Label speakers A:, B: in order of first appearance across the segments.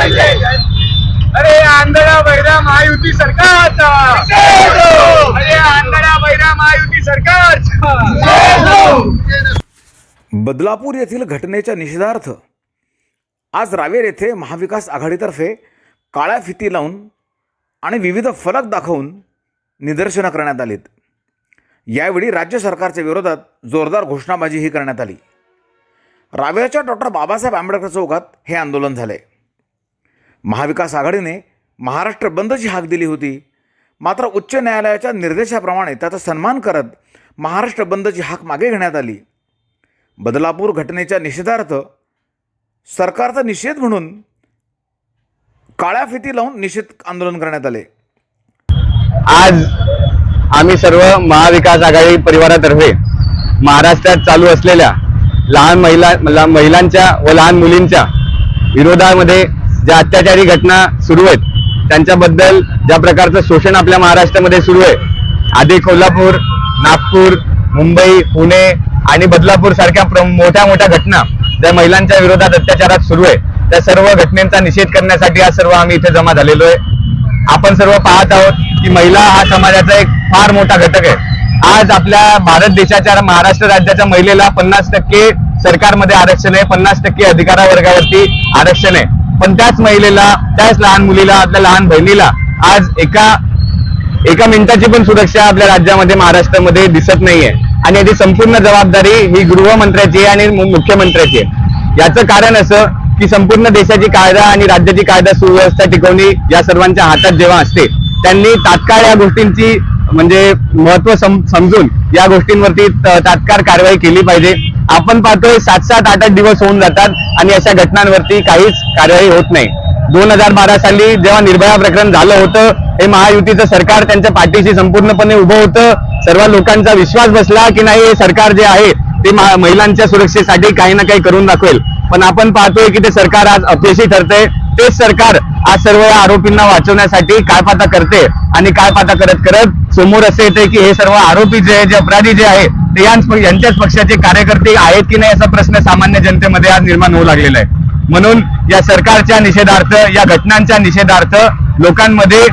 A: अरे आंधळा बैरा महायुती सरकारचा अरे आंधळा बैरा महायुती सरकारचा
B: बदलापूर येथील घटनेच्या निषेधार्थ आज रावेर येथे महाविकास आघाडीतर्फे काळ्या फिती लावून आणि विविध फलक दाखवून निदर्शनं करण्यात आलीत. यावेळी राज्य सरकारच्या विरोधात जोरदार घोषणाबाजीही करण्यात आली. रावेरच्या डॉक्टर बाबासाहेब आंबेडकर चौकात हे आंदोलन झाले महाविकास आघाडीने महाराष्ट्र बंदची हाक दिली होती. मात्र उच्च न्यायालयाच्या निर्देशाप्रमाणे त्याचा सन्मान करत महाराष्ट्र बंदची हाक मागे घेण्यात आली. बदलापूर घटनेच्या निषेधार्थ सरकारचा निषेध म्हणून काळ्या फिती लावून निषेध आंदोलन करण्यात आले.
C: आज आम्ही सर्व महाविकास आघाडी परिवारातर्फे महाराष्ट्रात चालू असलेल्या लहान महिला महिलांच्या व लहान मुलींच्या विरोधामध्ये ज्या अत्याचारी घटना सुरू आहेत त्यांच्याबद्दल ज्या प्रकारचं शोषण आपल्या महाराष्ट्रामध्ये सुरू आहे आधी कोल्हापूर नागपूर मुंबई पुणे आणि बदलापूर सारख्या मोठ्या मोठ्या घटना ज्या महिलांच्या विरोधात अत्याचारात सुरू आहे त्या सर्व घटनेचा निषेध करण्यासाठी आज सर्व आम्ही इथे जमा झालेलो आहे. आपण सर्व पाहत आहोत की महिला हा समाजाचा एक फार मोठा घटक आहे. आज आपल्या भारत देशाच्या महाराष्ट्र राज्याच्या महिलेला पन्नास टक्के सरकारमध्ये आरक्षण आहे पन्नास टक्के अधिकारा वर्गावरती आरक्षण आहे. पण त्याच महिलेला त्याच लहान मुलीला आपल्या लहान बहिणीला आज एका एका मिनिटाची पण सुरक्षा आपल्या राज्यामध्ये महाराष्ट्रामध्ये दिसत नाहीये. आणि याची संपूर्ण जबाबदारी ही गृहमंत्र्याची आहे आणि मुख्यमंत्र्याची आहे. याचं कारण असं की संपूर्ण देशाची कायदा आणि राज्याची कायदा सुव्यवस्था टिकवणी या सर्वांच्या हातात जेव्हा असते त्यांनी तात्काळ या गोष्टींची म्हणजे महत्त्व सम- समजून या गोष्टींवरती तात्काळ कारवाई केली पाहिजे. आपण पाहतोय सात सात आठ आठ दिवस होऊन जातात आणि अशा घटनांवरती काहीच कार्यवाही होत नाही. दोन हजार बारा साली जेव्हा निर्भया प्रकरण झालं होतं हे महायुतीचं सरकार त्यांच्या पाठीशी संपूर्णपणे उभं होतं. सर्व लोकांचा विश्वास बसला की नाही हे सरकार जे आहे ते महिलांच्या सुरक्षेसाठी काही ना काही करून दाखवेल. पण आपण पाहतोय की ते सरकार आज अपयशी ठरतंय. तेच सरकार आज सर्व या आरोपींना वाचवण्यासाठी काय पाता करते. आणि काय पाता करत करत समोर असे येते की हे सर्व आरोपी जे आहे, जे अपराधी जे आहे ते यांच्याच पक्षाचे कार्यकर्ते आहेत की नाही असा प्रश्न सामान्य जनतेमध्ये आज निर्माण होऊ लागलेला आहे. म्हणून या सरकारच्या निषेधार्थ या घटनांच्या निषेधार्थ लोकांमध्ये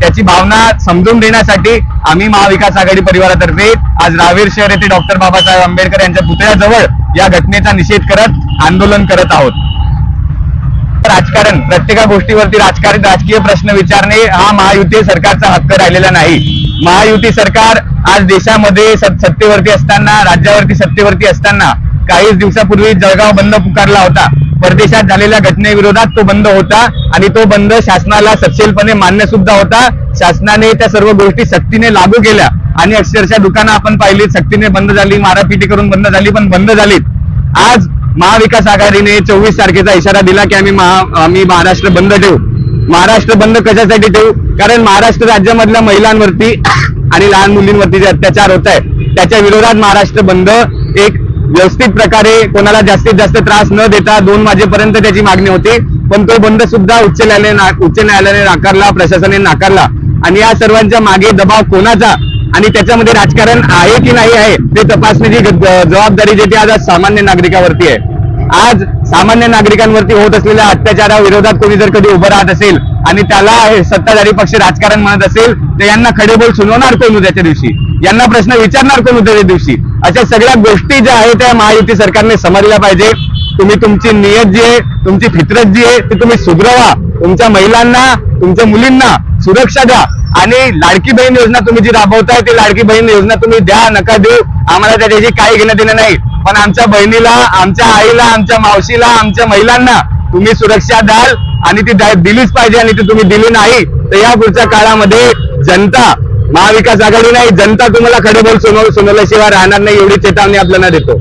C: त्याची भावना समजून देण्यासाठी आम्ही महाविकास आघाडी परिवारातर्फे आज रावेर शहर येथे डॉक्टर बाबासाहेब आंबेडकर यांच्या पुतळ्याजवळ या घटनेचा निषेध करत आंदोलन करत आहोत. राजकारण प्रत्येका गोष्टीवरती राजकारण राजकीय प्रश्न विचारणे हा महायुती सरकारचा हक्क राहिलेला नाही. महायुती सरकार आज देशामध्ये सत्तेवरती असताना राज्यावरती सत्तेवरती असताना काहीच दिवसापूर्वी जळगाव बंद पुकारला होता. परदेशात झालेल्या घटनेविरोधात तो बंद होता आणि तो बंद शासनाला सपशेलपणे मान्य सुद्धा होता. शासनाने त्या सर्व गोष्टी सक्तीने लागू केल्या आणि अक्षरशः दुकानं आपण पाहिली सक्तीने बंद झाली मारापिटी करून बंद झाली पण बंद झालीत. आज महाविकास आघाडीने चोवीस तारखेचा इशारा दिला की आम्ही महा आम्ही महाराष्ट्र बंद ठेवू. महाराष्ट्र बंद कशासाठी ठेवू? कारण महाराष्ट्र राज्यामधल्या महिलांवरती आणि लहान मुलींवरती जे अत्याचार होत आहे त्याच्या विरोधात महाराष्ट्र बंद. एक व्यवस्थित प्रकारे कोणाला जास्तीत जास्त त्रास न देता दोन वाजेपर्यंत त्याची मागणी होती. पण तो बंद सुद्धा उच्च न्यायालय उच्च न्यायालयाने नाकारला प्रशासनाने नाकारला. आणि या सर्वांच्या मागे दबाव कोणाचा आणि त्याच्यामध्ये राजकारण आहे की नाही आहे ते तपासण्याची जबाबदारी जे ती आज आज सामान्य नागरिकावरती आहे. आज सामान्य नागरिकांवरती होत असलेल्या अत्याचाराविरोधात कोणी जर कधी उभं राहत असेल आणि त्याला सत्ताधारी पक्ष राजकारण म्हणत असेल तर यांना खडेबोल सुनवणार कोण उद्याच्या दिवशी? यांना प्रश्न विचारणार कोण उद्याच्या दिवशी? अशा सगळ्या गोष्टी ज्या आहेत त्या महायुती सरकारने समजल्या पाहिजे. तुम्ही तुमची नियत जी आहे तुमची फितरत जी आहे ती तुम्ही सुधरवा. तुमच्या महिलांना तुमच्या मुलींना सुरक्षा द्या. आणि लाडकी बहीण योजना तुम्ही जी राबवताय ती लाडकी बहीण योजना तुम्ही द्या नका देऊ. आम्हाला त्याच्याशी काही घेणं देणं नाही. पण आमच्या बहिणीला आमच्या आईला आमच्या मावशीला आमच्या महिलांना तुम्ही सुरक्षा द्याल आणि ती दिलीच पाहिजे आणि ती तुम्ही दिली नाही तर या पुढच्या काळामध्ये जनता महाविकास आघाडी नाही जनता तुम्हाला खडेबोल सुनव सुनवल्याशिवाय राहणार नाही एवढी चेतावणी आपल्याला देतो.